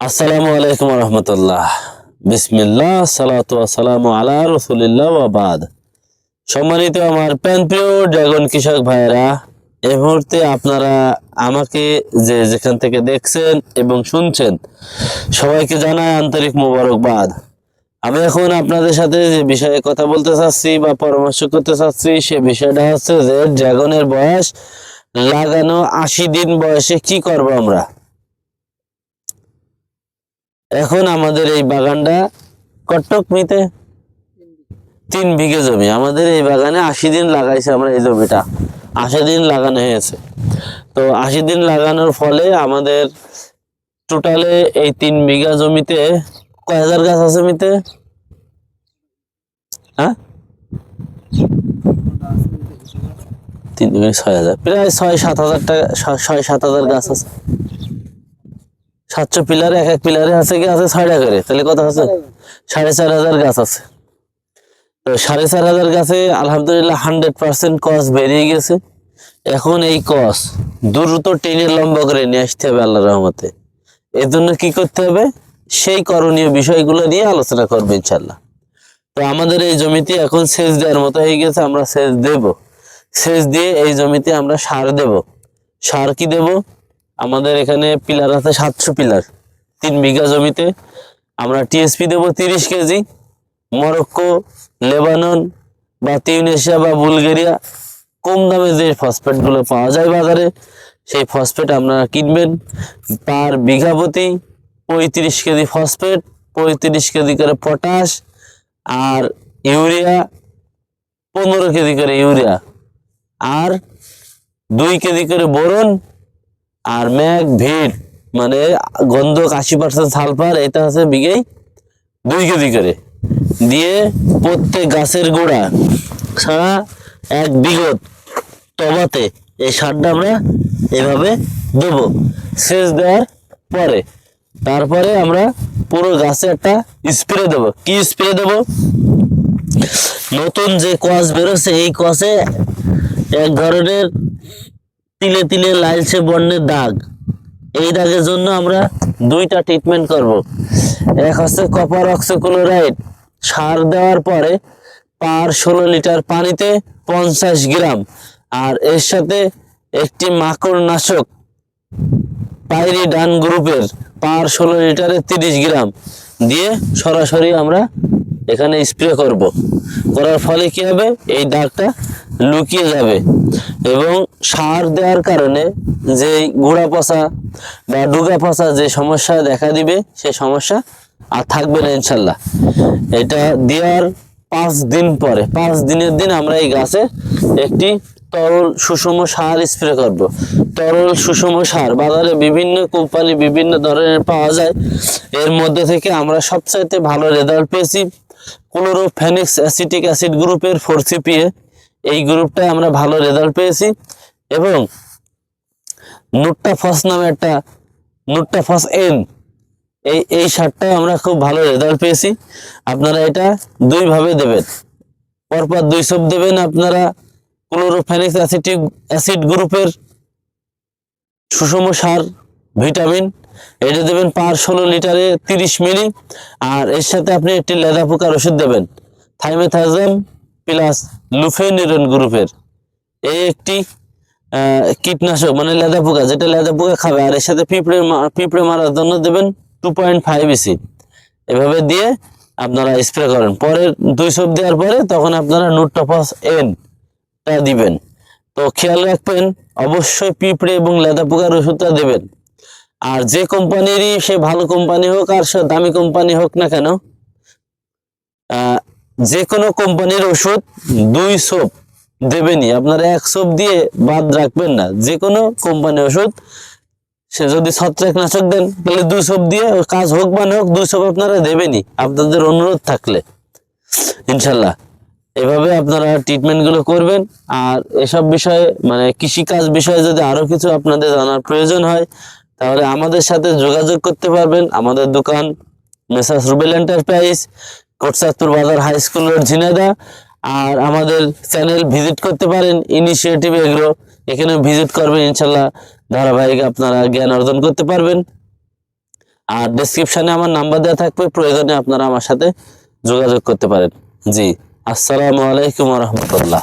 আসসালামু আলাইকুম রহমতুল্লাহ। বিসমিল্লাহ আসসালামু আলা রসুলিল্লাহ ওয়াবাদ সম্মানিত আমার প্যান প্রিয় ড্রাগন কৃষক ভাইয়েরা, এই মুহূর্তে আপনারা আমাকে যে যেখান থেকে দেখছেন এবং শুনছেন, সবাইকে জানাই আন্তরিক মোবারকবাদ। আমি এখন আপনাদের সাথে যে বিষয়ে কথা বলতে চাচ্ছি বা পরামর্শ করতে চাচ্ছি, সে বিষয়টা হচ্ছে যে ড্রাগনের বয়স লাগানো আশি দিন বয়সে কি করব আমরা? এখন আমাদের এই বাগানটা কটক মিতে তিন বিঘে জমি। আমাদের এই বাগানে আশি দিন লাগাইছে আমরা এই জমিটা। আশি দিন লাগানো হয়েছে। তো আশি দিন লাগানোর ফলে আমাদের টোটালে এই তিন বিঘা জমিতে কয় হাজার গাছ আছে জমিতে? হ্যাঁ? তিন ছয় হাজার। প্রায় ছয় সাত হাজার টাকা, ছয় সাত হাজার গাছ আছে। সাতশো পিলারে, এক এক পিলারে আছে কি? আছে ছয়টা করে। তাহলে কত আছে? সাড়ে চার হাজার গাছ আছে। তো সাড়ে চার হাজার গাছে আলহামদুলিল্লাহ হান্ড্রেড পার্সেন্ট কস বেরিয়ে গেছে। এখন এই কস দ্রুত টেনে লম্বা করে নিয়ে আসতে হবে আল্লাহ রহমতে। এর জন্য কি করতে হবে? সেই করণীয় বিষয়গুলো নিয়ে আলোচনা করবে ইনশাল্লাহ তো আমাদের এই জমিতে এখন সেচ দেওয়ার মতো হয়ে গেছে, আমরা সেচ দেব। সেচ দিয়ে এই জমিতে আমরা সার দেব। সার কি দেব? আমাদের এখানে পিলার আছে সাতশো পিলার। তিন বিঘা জমিতে। আমরা টিএসপি দেব তিরিশ কেজি। মরক্কো, লেবানন বা তিউনেশিয়া বা বুলগেরিয়া কম দামে যে ফসফেটগুলো পাওয়া যায় বাজারে, সেই ফসফেট আপনারা কিনবেন। পার বিঘা প্রতি পঁয়ত্রিশ কেজি ফসফেট, পঁয়ত্রিশ কেজি করে পটাশ আর ইউরিয়া, পনেরো কেজি করে ইউরিয়া। আর দুই কেজি করে বোরন আর ম্যাগ ভিট মানে গন্ধক আশি পার্সেন্ট সালফার, এটা হচ্ছে বিঘেই দুই কেজি করে। দিয়ে প্রত্যেক গাছের গোড়া সারা এক বিঘত টবাতে এই সারটা আমরা এভাবে দেবো। সেচ দেওয়ার পরে, তারপরে আমরা পুরো গাছে একটা স্প্রে দেবো। কি স্প্রে দেবো? নতুন যে কস বেরোচ্ছে, এই কসে এক ধরনের তিলে তিলে লালচে বর্ণের দাগ। এই দাগের জন্য আমরা দুইটা ট্রিটমেন্ট করব। এক হচ্ছে কপার অক্সিক্লোরাইড সার দেওয়ার পরে পার ষোলো লিটার পানিতে পঞ্চাশ গ্রাম। আর এর সাথে একটি মাকড় নাশক পাইরি ডান গ্রুপের পার ষোলো লিটারে তিরিশ গ্রাম দিয়ে সরাসরি আমরা এখানে স্প্রে করব। করার ফলে কি হবে? এই দাগটা লুকিয়ে যাবে। এবং সার দেওয়ার কারণে যে গুঁড়া পচা বা ডুগা পচা যে সমস্যা দেখা দিবে, সে সমস্যা আর থাকবে না ইনশাল্লাহ। এটা দেওয়ার পাঁচ দিন পরে, পাঁচ দিনের দিন আমরা এই গাছে একটি তরল সুষম সার স্প্রে করব। তরল সুষম সার, বাজারে বিভিন্ন কোম্পানি বিভিন্ন ধরনের পাওয়া যায়। এর মধ্যে থেকে আমরা সবচাইতে ভালো রেজাল্ট পেয়েছি। ক্লোরোফেনিক্স অ্যাসিটিক অ্যাসিড গ্রুপের ফোর সিপিএ এই গ্রুপটায় আমরা ভালো রেজাল্ট পেয়েছি এবং নুট্টাফস নামে একটা নুট্টাফস এন এই এই সারটা আমরা খুব ভালো রেজাল্ট পেয়েছি। আপনারা এটা দুইভাবে দেবেন। পরপর দুই সব দেবেন আপনারা ক্লোরোফেনিক্স অ্যাসিটিক অ্যাসিড গ্রুপের সুষম সার ভিটামিন এটা দেবেন পার ষোলো লিটারে তিরিশ মিলি আর এর সাথে আপনি একটি লেদা পোকার ওষুধ দেবেন। থাইমেথাজম প্লাস লুফেনিরন গ্রুপের। এই একটি কীটনাশক মানে লেদা পোকা, যেটা লেদা পোকা খাবে, আর এর সাথে পিঁপড়ে পিঁপড়ে মারার জন্য দেবেন টু পয়েন্ট ফাইভ ইসি এভাবে দিয়ে আপনারা স্প্রে করেন। পরে দুই সব দেওয়ার পরে তখন আপনারা নুট্টাপাস এন টা দিবেন। তো খেয়াল রাখবেন, অবশ্যই পিঁপড়ে এবং লেদা পোকার ওষুধটা দেবেন। আর যে কোম্পানিরই সে ভালো কোম্পানি হোক, আর সে দামি কোম্পানি হোক না কেন যে কোনো কোম্পানির ওষুধ দুই সোপ দেবেনি আপনারা এক সোপ দিয়ে বাদ রাখবেন না। যে কোনো কোম্পানির ওষুধ, সে যদি ছত্রাকনাশক দেন, তাহলে দুই সোপ দিয়ে কাজ হোক বা না হোক, দুই সোপ আপনারা দেবেনই। আপনাদের অনুরোধ থাকলে। ইনশাল্লাহ। এভাবে আপনারা ট্রিটমেন্টগুলো করবেন। আর এসব বিষয়ে মানে কৃষিকাজ বিষয়ে যদি আরও কিছু আপনাদের জানার প্রয়োজন হয়, তাহলে আমাদের সাথে যোগাযোগ করতে পারবেন। আমাদের দোকান মেসাস রুবেল এন্টারপ্রাইজ। কোটসাদপুর বাজার হাই স্কুল রোড ঝিনাইদা আর আমাদের চ্যানেল ভিজিট করতে পারেন ইনিশিয়েটিভ এগ্রো এখানে ভিজিট করবেন, ইনশাল্লাহ ধারাবাহিক আপনারা জ্ঞান অর্জন করতে পারবেন। আর ডেসক্রিপশানে আমার নাম্বার দেওয়া থাকবে, প্রয়োজনে আপনারা আমার সাথে যোগাযোগ করতে পারেন। জি, আসসালামু আলাইকুম রহমতুল্লাহ।